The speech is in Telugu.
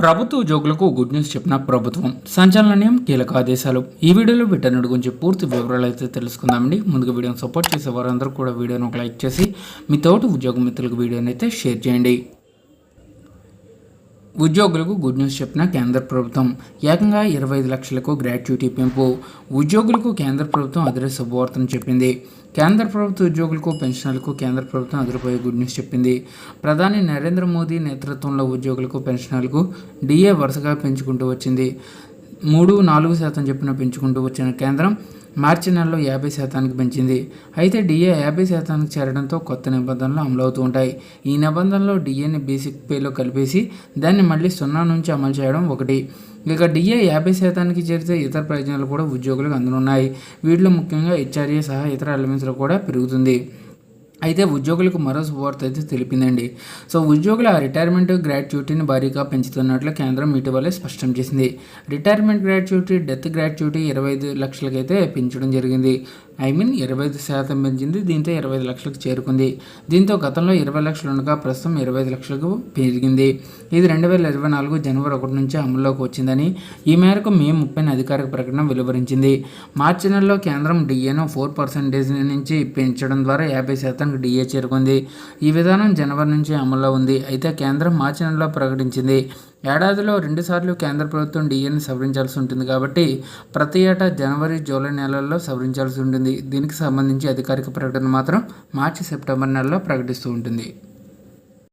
ప్రభుత్వ ఉద్యోగులకు గుడ్ న్యూస్ చెప్పిన ప్రభుత్వం సంచలనం కీలక ఆదేశాలు. ఈ వీడియోలో వీటన్నిటి గురించి పూర్తి వివరాలు అయితే తెలుసుకుందామండి. ముందుగా వీడియోని సపోర్ట్ చేసే వారందరూ కూడా వీడియోని ఒక లైక్ చేసి మీ తోటి ఉద్యోగ మిత్రులకు వీడియోని అయితే షేర్ చేయండి. ఉద్యోగులకు గుడ్ న్యూస్ చెప్పిన కేంద్ర ప్రభుత్వం. ఏకంగా ఇరవై ఐదు లక్షలకు గ్రాట్యుటీ పెంపు. ఉద్యోగులకు కేంద్ర ప్రభుత్వం అదిరే శుభవార్తను చెప్పింది. కేంద్ర ప్రభుత్వ ఉద్యోగులకు పెన్షనర్లకు కేంద్ర ప్రభుత్వం అదిరిపోయే గుడ్ న్యూస్ చెప్పింది. ప్రధాని నరేంద్ర మోదీ నేతృత్వంలో ఉద్యోగులకు పెన్షనర్లకు డిఏ వరుసగా పెంచుకుంటూ వచ్చింది. మూడు నాలుగు శాతం చెప్పిన పెంచుకుంటూ వచ్చిన కేంద్రం మార్చి నెలలో యాభై శాతానికి పెంచింది. అయితే డిఏ యాభై శాతానికి చేరడంతో కొత్త నిబంధనలు అమలవుతూ ఉంటాయి. ఈ నిబంధనలో డిఏని బేసిక్ పేలో కలిపేసి దాన్ని మళ్ళీ సున్నా నుంచి అమలు చేయడం ఒకటి. ఇక డిఏ యాభై శాతానికి చేరితే ఇతర ప్రయోజనాలు కూడా ఉద్యోగులకు అందనున్నాయి. వీటిలో ముఖ్యంగా హెచ్ఆర్ఏ సహా ఇతర ఎలిమెంట్స్లో కూడా పెరుగుతుంది. అయితే ఉద్యోగులకు మరో శుభవార్త అయితే తెలిపిందండి. సో ఉద్యోగుల రిటైర్మెంట్ గ్రాట్యుటీని భారీగా పెంచుతున్నట్లు కేంద్రం ఇటీవలే స్పష్టం చేసింది. రిటైర్మెంట్ గ్రాట్యుటీ డెత్ గ్రాట్యుటీ ఇరవై ఐదు లక్షలకైతే పెంచడం జరిగింది. ఐ మీన్ ఇరవై ఐదు శాతం పెంచింది దీంతో ఇరవై ఐదు లక్షలకు చేరుకుంది. దీంతో గతంలో ఇరవై లక్షలు ఉండగా ప్రస్తుతం ఇరవై ఐదు లక్షలకు పెరిగింది. ఇది రెండు వేల ఇరవై నాలుగు జనవరి ఒకటి నుంచి అమల్లోకి వచ్చిందని ఈ మేరకు మే ముప్పైన అధికారిక ప్రకటన వెలువరించింది. మార్చి నెలలో కేంద్రం డిఏను ఫోర్ పర్సెంటేజ్ నుంచి పెంచడం ద్వారా యాభై శాతం శాతానికి డిఏ చేరుకుంది. ఈ విధానం జనవరి నుంచి అమల్లో ఉంది. అయితే కేంద్రం మార్చి నెలలో ప్రకటించింది. ఏడాదిలో రెండుసార్లు కేంద్ర ప్రభుత్వం డిఏని సవరించాల్సి ఉంటుంది కాబట్టి ప్రతి ఏటా జనవరి జూలై నెలల్లో సవరించాల్సి ఉంటుంది. దీనికి సంబంధించి అధికారిక ప్రకటన మాత్రం మార్చి సెప్టెంబర్ నెలలో ప్రకటిస్తూ ఉంటుంది.